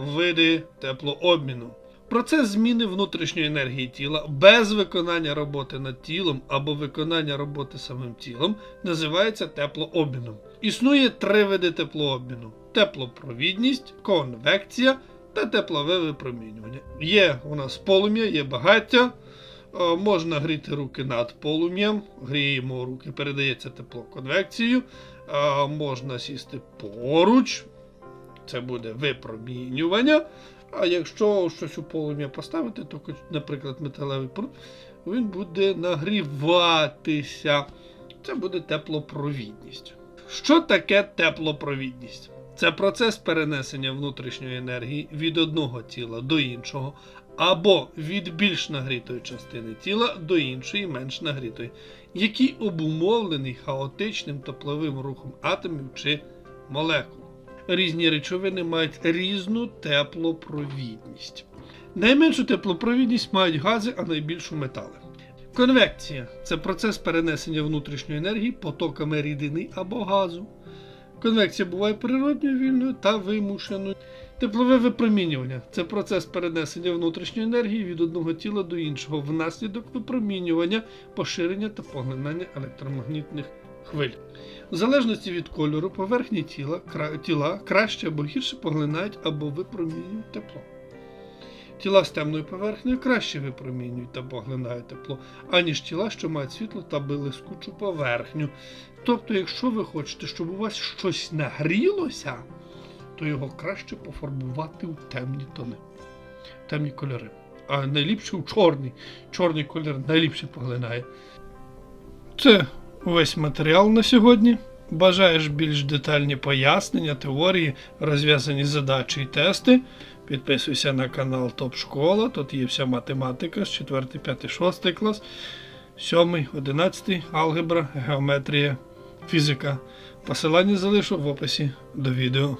види теплообміну. Процес зміни внутрішньої енергії тіла без виконання роботи над тілом або виконання роботи самим тілом називається теплообміном. Існує три види теплообміну: теплопровідність, конвекція та теплове випромінювання. Є у нас полум'я, є багаття. Е, Можна гріти руки над полум'ям, гріємо руки, передається тепло конвекцією. Е, Можна сісти поруч, це буде випромінювання. А якщо щось у полум'я поставити, то, наприклад, металевий прут, він буде нагріватися. Це буде теплопровідність. Що таке теплопровідність? Це процес перенесення внутрішньої енергії від одного тіла до іншого, або від більш нагрітої частини тіла до іншої, менш нагрітої, який обумовлений хаотичним тепловим рухом атомів чи молекул. Різні речовини мають різну теплопровідність. Найменшу теплопровідність мають гази, а найбільшу метали. Конвекція це процес перенесення внутрішньої енергії потоками рідини або газу. Конвекція буває природньою вільною та вимушеною. Теплове випромінювання це процес перенесення внутрішньої енергії від одного тіла до іншого внаслідок випромінювання, поширення та поглинання електромагнітних хвиль. В залежності від кольору поверхні тіла, кра- тіла краще або гірше поглинають або випромінюють тепло. Тіла з темною поверхнею краще випромінюють та поглинають тепло, аніж тіла, що мають світло та блискучу поверхню. Тобто, якщо ви хочете, щоб у вас щось нагрілося, то його краще пофарбувати у темні тони, темні кольори. А найліпше у чорний. Чорний колір найліпше поглинає. Це увесь матеріал на сьогодні. Бажаєш більш детальні пояснення, теорії, розв'язані задачі і тести. Підписуйся на канал Топ Школа. Тут є вся математика з 4, 5, 6 клас, 7, 11, алгебра, геометрія, фізика. Посилання залишу в описі до відео.